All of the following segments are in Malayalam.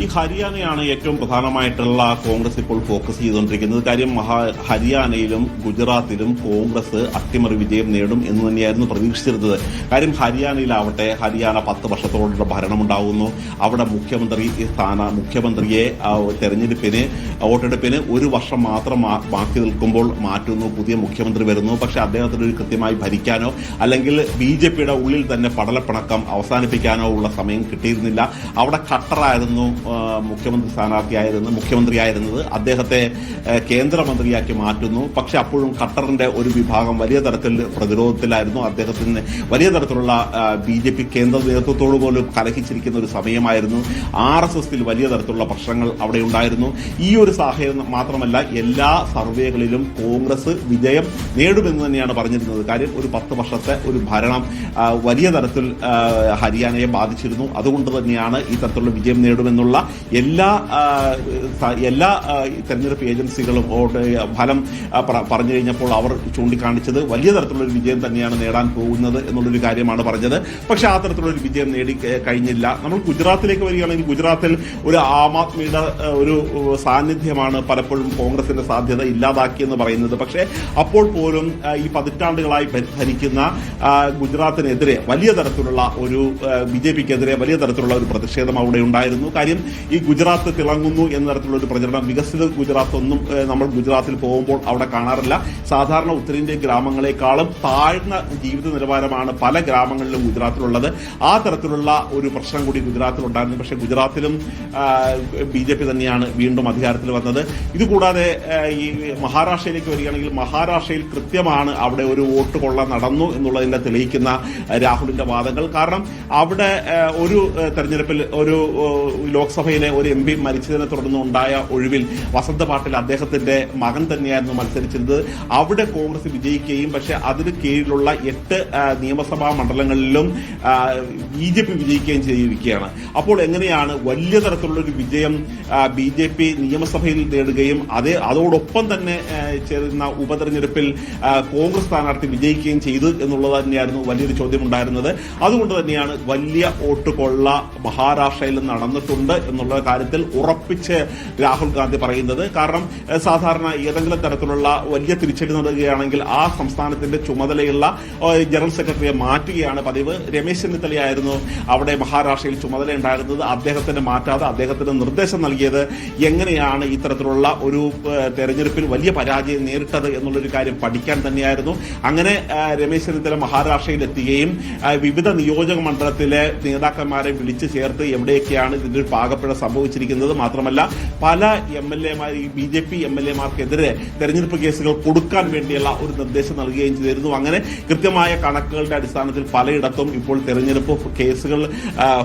ഈ ഹരിയാനയാണ് ഏറ്റവും പ്രധാനമായിട്ടുള്ള കോൺഗ്രസ് ഇപ്പോൾ ഫോക്കസ് ചെയ്തുകൊണ്ടിരിക്കുന്നത്. കാര്യം മഹാ ഹരിയാനയിലും ഗുജറാത്തിലും കോൺഗ്രസ് അട്ടിമറി വിജയം നേടും എന്ന് തന്നെയായിരുന്നു പ്രതീക്ഷിച്ചിരുന്നത്. കാര്യം ഹരിയാനയിലാവട്ടെ ഹരിയാന പത്ത് വർഷത്തോടുള്ള ഭരണമുണ്ടാകുന്നു അവിടെ മുഖ്യമന്ത്രി സ്ഥാന മുഖ്യമന്ത്രിയെ തെരഞ്ഞെടുപ്പിന് വോട്ടെടുപ്പിന് ഒരു വർഷം മാത്രം ബാക്കി നിൽക്കുമ്പോൾ മാറ്റുന്നു പുതിയ മുഖ്യമന്ത്രി വരുന്നു. പക്ഷെ അദ്ദേഹത്തിന് ഒരു കൃത്യമായി ഭരിക്കാനോ അല്ലെങ്കിൽ ബി ജെ പിയുടെ ഉള്ളിൽ തന്നെ പടലപ്പിണക്കം അവസാനിപ്പിക്കാനോ ഉള്ള സമയം കിട്ടിയിരുന്നില്ല. അവിടെ ഖട്ടറായിരുന്നു മുഖ്യമന്ത്രി സ്ഥാനാർത്ഥിയായിരുന്നു മുഖ്യമന്ത്രിയായിരുന്നത് അദ്ദേഹത്തെ കേന്ദ്രമന്ത്രിയാക്കി മാറ്റുന്നു. പക്ഷെ അപ്പോഴും ഖട്ടറിന്റെ ഒരു വിഭാഗം വലിയ തരത്തിൽ പ്രതിരോധത്തിലായിരുന്നു. അദ്ദേഹത്തിന് വലിയ തരത്തിലുള്ള ബി ജെ പി കേന്ദ്ര നേതൃത്വത്തോട് പോലും കലഹിച്ചിരിക്കുന്ന ഒരു സമയമായിരുന്നു. ആർ എസ് എസിൽ വലിയ തരത്തിലുള്ള പ്രശ്നങ്ങൾ അവിടെ ഉണ്ടായിരുന്നു. ഈ ഒരു സാഹചര്യം മാത്രമല്ല എല്ലാ സർവേകളിലും കോൺഗ്രസ് വിജയം നേടുമെന്ന് തന്നെയാണ് പറഞ്ഞിരുന്നത്. കാര്യം ഒരു പത്ത് വർഷത്തെ ഒരു ഭരണം വലിയ തരത്തിൽ ഹരിയാനയെ ബാധിച്ചിരുന്നു. അതുകൊണ്ട് തന്നെയാണ് ഈ തരത്തിലുള്ള വിജയം നേടുമെന്നുള്ള എല്ലാ എല്ലാ ഈ തെരഞ്ഞെടുപ്പ് ഏജൻസികളും ഫലം പറഞ്ഞു കഴിഞ്ഞപ്പോൾ അവർ ചൂണ്ടിക്കാണിച്ചത് വലിയ തരത്തിലുള്ള ഒരു വിജയം തന്നെയാണ് നേടാൻ പോകുന്നത് എന്നുള്ളൊരു കാര്യമാണ് പറഞ്ഞത്. പക്ഷെ ആ തരത്തിലുള്ള ഒരു വിജയം നേടി കഴിഞ്ഞില്ല. നമ്മൾ ഗുജറാത്തിലേക്ക് വരികയാണെങ്കിൽ ഗുജറാത്തിൽ ഒരു ആം ആദ്മിയുടെ ഒരു സാന്നിധ്യമാണ് പലപ്പോഴും കോൺഗ്രസിന്റെ സാധ്യത ഇല്ലാതാക്കിയെന്ന് പറയുന്നത്. പക്ഷേ അപ്പോൾ പോലും ഈ പതിറ്റാണ്ടുകളായി ഭരിക്കുന്ന ഗുജറാത്തിനെതിരെ വലിയ തരത്തിലുള്ള ഒരു ബി ജെ പിക്കെതിരെ വലിയ തരത്തിലുള്ള ഒരു പ്രതിഷേധം അവിടെ ഉണ്ടായിരുന്നു. കാര്യം ഈ ഗുജറാത്ത് തിളങ്ങുന്നു എന്ന തരത്തിലുള്ള ഒരു പ്രചരണം വികസിത ഗുജറാത്ത് ഒന്നും നമ്മൾ ഗുജറാത്തിൽ പോകുമ്പോൾ അവിടെ കാണാറില്ല. സാധാരണ ഉത്തരേന്ത്യൻ ഗ്രാമങ്ങളെക്കാളും താഴ്ന്ന ജീവിത നിലവാരമാണ് പല ഗ്രാമങ്ങളിലും ഗുജറാത്തിലുള്ളത്. ആ തരത്തിലുള്ള ഒരു പ്രശ്നം കൂടി ഗുജറാത്തിൽ ഉണ്ടായിരുന്നു പക്ഷേ ഗുജറാത്തിലും ബി ജെ പി തന്നെയാണ് വീണ്ടും അധികാരത്തിൽ വന്നത്. ഇതുകൂടാതെ ഈ മഹാരാഷ്ട്രയിലേക്ക് വരികയാണെങ്കിൽ മഹാരാഷ്ട്രയിൽ കൃത്യമാണ് അവിടെ ഒരു വോട്ട് കൊള്ള നടന്നു എന്നുള്ളതിനെ തെളിയിക്കുന്ന രാഹുലിന്റെ വാദങ്ങൾ. കാരണം അവിടെ ഒരു തെരഞ്ഞെടുപ്പിൽ ഒരു ആ, ലോക്സഭയിലെ ഒരു എം പി മരിച്ചതിനെ തുടർന്ന് ഉണ്ടായ ഒഴിവിൽ വസന്ത പാട്ടിൽ അദ്ദേഹത്തിന്റെ മകൻ തന്നെയായിരുന്നു മത്സരിച്ചത് അവിടെ കോൺഗ്രസ് വിജയിക്കുകയും പക്ഷേ അതിന് കീഴിലുള്ള എട്ട് നിയമസഭാ മണ്ഡലങ്ങളിലും ബി ജെ പി വിജയിക്കുകയും ചെയ്തിരിക്കുകയാണ്. അപ്പോൾ എങ്ങനെയാണ് വലിയ തരത്തിലുള്ള ഒരു വിജയം ബി ജെ പി നിയമസഭയിൽ നേടുകയും അതേ അതോടൊപ്പം തന്നെ ചേരുന്ന ഉപതെരഞ്ഞെടുപ്പിൽ കോൺഗ്രസ് സ്ഥാനാർത്ഥി വിജയിക്കുകയും ചെയ്തു എന്നുള്ളത് തന്നെയായിരുന്നു വലിയൊരു ചോദ്യം ഉണ്ടായിരുന്നത് അതുകൊണ്ട് തന്നെയാണ് വലിയ വോട്ട് കൊള്ള മഹാരാഷ്ട്രയിൽ നടന്നിട്ടുണ്ട്. എന്നുള്ള കാര്യത്തിൽ ഉറപ്പിച്ച് രാഹുൽ ഗാന്ധി പറയുന്നത്. കാരണം സാധാരണ ഏതെങ്കിലും തരത്തിലുള്ള വലിയ തിരിച്ചടി നൽകുകയാണെങ്കിൽ ആ സംസ്ഥാനത്തിന്റെ ചുമതലയുള്ള ജനറൽ സെക്രട്ടറിയെ മാറ്റുകയാണ് പതിവ്. രമേശ് ചെന്നിത്തലയായിരുന്നു അവിടെ മഹാരാഷ്ട്രയിൽ ചുമതല ഉണ്ടായിരുന്നത് അദ്ദേഹത്തിന് മാറ്റാതെ അദ്ദേഹത്തിന് നിർദ്ദേശം നൽകിയത് എങ്ങനെയാണ് ഇത്തരത്തിലുള്ള ഒരു തെരഞ്ഞെടുപ്പിൽ വലിയ പരാജയം നേരിട്ടത് എന്നുള്ളൊരു കാര്യം പഠിക്കാൻ തന്നെയായിരുന്നു. അങ്ങനെ രമേശ് ചെന്നിത്തല മഹാരാഷ്ട്രയിൽ എത്തുകയും വിവിധ നിയോജക മണ്ഡലത്തിലെ നേതാക്കന്മാരെ വിളിച്ചു ചേർത്ത് എവിടെയൊക്കെയാണ് ഇതിന്റെ ഒരു പാകപ്പിഴ സംഭവിച്ചിരിക്കുന്നത് മാത്രമല്ല പല എം എൽ എമാർ ഈ B J P M L എമാർക്കെതിരെ തെരഞ്ഞെടുപ്പ് കേസുകൾ കൊടുക്കാൻ വേണ്ടിയുള്ള ഒരു നിർദ്ദേശം നൽകുകയും ചെയ്തിരുന്നു. അങ്ങനെ കൃത്യമായ കണക്കുകളുടെ അടിസ്ഥാനത്തിൽ പലയിടത്തും ഇപ്പോൾ തെരഞ്ഞെടുപ്പ് കേസുകൾ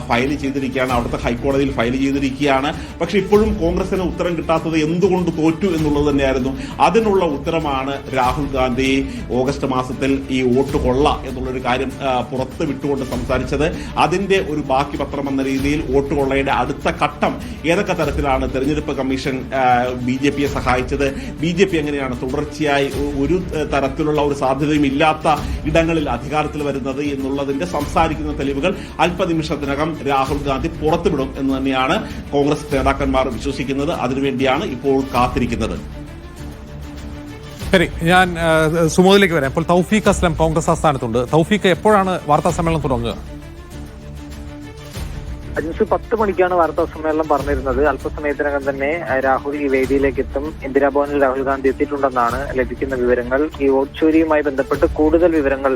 ഫയൽ ചെയ്തിരിക്കുകയാണ്. അവിടുത്തെ ഹൈക്കോടതിയിൽ ഫയൽ ചെയ്തിരിക്കുകയാണ്. പക്ഷെ ഇപ്പോഴും കോൺഗ്രസിന് ഉത്തരം കിട്ടാത്തത് എന്തുകൊണ്ട് തോറ്റു എന്നുള്ളത് തന്നെയായിരുന്നു. അതിനുള്ള ഉത്തരമാണ് രാഹുൽ ഗാന്ധി ഓഗസ്റ്റ് മാസത്തിൽ ഈ വോട്ട് കൊള്ള എന്നുള്ളൊരു കാര്യം പുറത്ത് വിട്ടുകൊണ്ട് സംസാരിച്ചത്. അതിന്റെ ഒരു ബാക്കി പത്രം എന്ന രീതിയിൽ വോട്ട് കൊള്ളയുടെ അടുത്ത ഘട്ടം. ഏതൊക്കെ തരത്തിലാണ് തെരഞ്ഞെടുപ്പ് കമ്മീഷൻ ബി ജെ പിയെ സഹായിച്ചത്? ബി ജെ പി എങ്ങനെയാണ് തുടർച്ചയായി ഒരു തരത്തിലുള്ള ഒരു സാധ്യതയും ഇല്ലാത്ത ഇടങ്ങളിൽ അധികാരത്തിൽ വരുന്നത് എന്നുള്ളതിന്റെ സംസാരിക്കുന്ന തെളിവുകൾ അല്പനിമിഷത്തിനകം രാഹുൽ ഗാന്ധി പുറത്തുവിടും എന്ന് തന്നെയാണ് കോൺഗ്രസ് നേതാക്കന്മാർ വിശ്വസിക്കുന്നത്. അതിനുവേണ്ടിയാണ് ഇപ്പോൾ കാത്തിരിക്കുന്നത്. ശരി ഞാൻ സുമോദിലേക്ക് വരാം. ഇപ്പോൾ തൗഫീഖ് അസ്ലം കോൺഗ്രസ് ആസ്ഥാനത്തുണ്ട്. തൗഫീഖ് എപ്പോഴാണ് വാർത്താ സമ്മേളനം തുടങ്ങുക? അജിൻസ് പത്ത് മണിക്കാണ് വാർത്താ സമ്മേളനം പറഞ്ഞിരുന്നത്. അല്പസമയത്തിനകം തന്നെ രാഹുൽ ഈ വേദിയിലേക്ക് എത്തും ഇന്ദിരാഭവനിൽ രാഹുൽ ഗാന്ധി എത്തിയിട്ടുണ്ടെന്നാണ് ലഭിക്കുന്ന വിവരങ്ങൾ. ഈ വോട്ട് ബന്ധപ്പെട്ട് കൂടുതൽ വിവരങ്ങൾ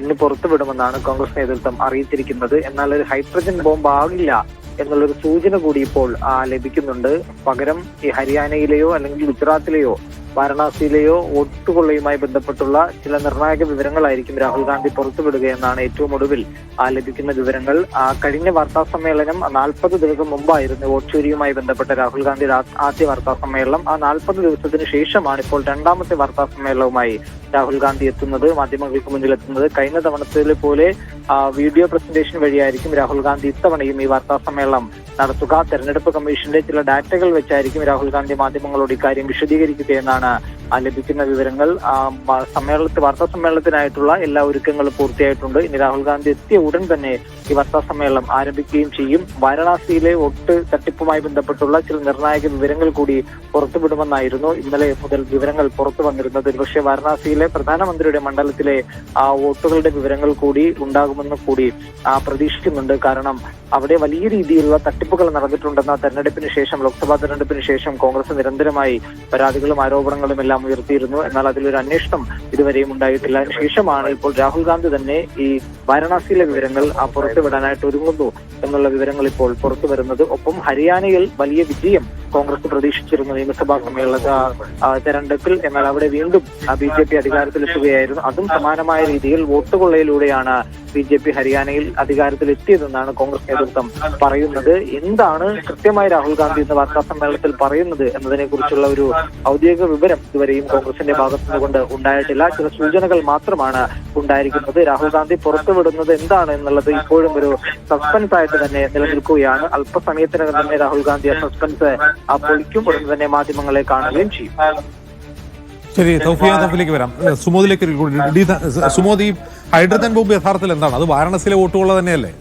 ഇന്ന് പുറത്തുവിടുമെന്നാണ് കോൺഗ്രസ് നേതൃത്വം അറിയിച്ചിരിക്കുന്നത്. എന്നാൽ ഒരു ഹൈഡ്രജൻ ബോംബ് ആകില്ല എന്നുള്ളൊരു സൂചന കൂടി ഇപ്പോൾ ലഭിക്കുന്നുണ്ട്. പകരം ഈ ഹരിയാനയിലെയോ അല്ലെങ്കിൽ ഗുജറാത്തിലെയോ വാരണാസിയിലെയോ വോട്ടുകൊള്ളയുമായി ബന്ധപ്പെട്ടുള്ള ചില നിർണായക വിവരങ്ങളായിരിക്കും രാഹുൽ ഗാന്ധി പുറത്തുവിടുകയെന്നാണ് ഏറ്റവും ഒടുവിൽ ലഭിക്കുന്ന വിവരങ്ങൾ. കഴിഞ്ഞ വാർത്താ സമ്മേളനം നാൽപ്പത് ദിവസം മുമ്പായിരുന്നു വോട്ട് ചോരിയുമായി ബന്ധപ്പെട്ട രാഹുൽ ഗാന്ധി ആദ്യ വാർത്താ സമ്മേളനം. ആ നാൽപ്പത് ദിവസത്തിന് ശേഷമാണ് ഇപ്പോൾ രണ്ടാമത്തെ വാർത്താ സമ്മേളനവുമായി രാഹുൽ ഗാന്ധി എത്തുന്നത് മാധ്യമങ്ങൾക്ക് മുന്നിൽ എത്തുന്നത് കഴിഞ്ഞ തവണത്തിലെ പോലെ വീഡിയോ പ്രസന്റേഷൻ വഴിയായിരിക്കും രാഹുൽ ഗാന്ധി ഇത്തവണയും ഈ വാർത്താ സമ്മേളനം നടത്തുക. തെരഞ്ഞെടുപ്പ് കമ്മീഷന്റെ ചില ഡാറ്റകൾ വെച്ചായിരിക്കും രാഹുൽ ഗാന്ധി മാധ്യമങ്ങളോട് ഇക്കാര്യം വിശദീകരിക്കുകയെന്നാണ് ലഭിക്കുന്ന വിവരങ്ങൾ സമ്മേളനത്തിൽ വാർത്താ സമ്മേളനത്തിനായിട്ടുള്ള എല്ലാ ഒരുക്കങ്ങളും പൂർത്തിയായിട്ടുണ്ട്. ഇനി രാഹുൽ ഗാന്ധി എത്തിയ ഉടൻ തന്നെ ഈ വാർത്താ സമ്മേളനം ആരംഭിക്കുകയും ചെയ്യും. വാരണാസിയിലെ ഒട്ട് തട്ടിപ്പുമായി ബന്ധപ്പെട്ടുള്ള ചില നിർണായക വിവരങ്ങൾ കൂടി പുറത്തുവിടുമെന്നായിരുന്നു ഇന്നലെ മുതൽ വിവരങ്ങൾ പുറത്തു വന്നിരുന്നത്. പക്ഷേ വാരണാസിയിലെ പ്രധാനമന്ത്രിയുടെ മണ്ഡലത്തിലെ ആ വോട്ടുകളുടെ വിവരങ്ങൾ കൂടി ഉണ്ടാകുമെന്ന് കൂടി പ്രതീക്ഷിക്കുന്നുണ്ട്. കാരണം അവിടെ വലിയ രീതിയിലുള്ള തട്ടിപ്പുകൾ നടന്നിട്ടുണ്ടെന്ന തെരഞ്ഞെടുപ്പിന് ശേഷം ലോക്സഭാ തെരഞ്ഞെടുപ്പിന് ശേഷം കോൺഗ്രസ് നിരന്തരമായി പരാതികളും ആരോപണങ്ങളും എല്ലാം ഉയർത്തിയിരുന്നു. എന്നാൽ അതിലൊരു അന്വേഷണം ഇതുവരെയും ഉണ്ടായിട്ടില്ല. ശേഷമാണ് ഇപ്പോൾ രാഹുൽ ഗാന്ധി തന്നെ ഈ വാരണാസിയിലെ വിവരങ്ങൾ ആ പുറത്തുവിടാനായിട്ട് ഒരുങ്ങുന്നു എന്നുള്ള വിവരങ്ങൾ ഇപ്പോൾ പുറത്തു വരുന്നത് ഒപ്പം ഹരിയാനയിൽ വലിയ വിജയം കോൺഗ്രസ് പ്രതീക്ഷിച്ചിരുന്നു നിയമസഭാ സമ്മേളന തെരഞ്ഞെടുപ്പിൽ. എന്നാൽ അവിടെ വീണ്ടും ബി ജെ പി അധികാരത്തിലെത്തുകയായിരുന്നു. അതും സമാനമായ രീതിയിൽ വോട്ട് കൊള്ളയിലൂടെയാണ് ബി ജെ പി ഹരിയാനയിൽ അധികാരത്തിലെത്തിയതെന്നാണ് കോൺഗ്രസ് നേതൃത്വം പറയുന്നത്. എന്താണ് കൃത്യമായി രാഹുൽ ഗാന്ധി ഇന്ന് വാർത്താ സമ്മേളനത്തിൽ പറയുന്നത് എന്നതിനെ കുറിച്ചുള്ള ഒരു ഔദ്യോഗിക വിവരം ഇതുവരെയും കോൺഗ്രസിന്റെ ഭാഗത്തു നിന്നുകൊണ്ട് ഉണ്ടായിട്ടില്ല. ചില സൂചനകൾ മാത്രമാണ് ഉണ്ടായിരിക്കുന്നത്. രാഹുൽ ഗാന്ധി പുറത്തുവിടുന്നത് എന്താണ് എന്നുള്ളത് ഇപ്പോഴും ഒരു സസ്പെൻസ് ആയിട്ട് തന്നെ നിലനിൽക്കുകയാണ്. അല്പസമയത്തിനകം തന്നെ രാഹുൽ ഗാന്ധി ആ സസ്പെൻസ് ആ പൊളിക്കും ഉടൻ തന്നെ മാധ്യമങ്ങളെ കാണുകയും ചെയ്യും. ശരി തൗഫിയ തൗഫിലേക്ക് വരാം. സുമോദിലേക്ക് സുമോദ് ഈ ഹൈഡ്രജൻ ബോംബ് യഥാർത്ഥത്തിൽ എന്താണ്? അത് വാരണസിയിലെ വോട്ടുകൾ തന്നെയല്ലേ?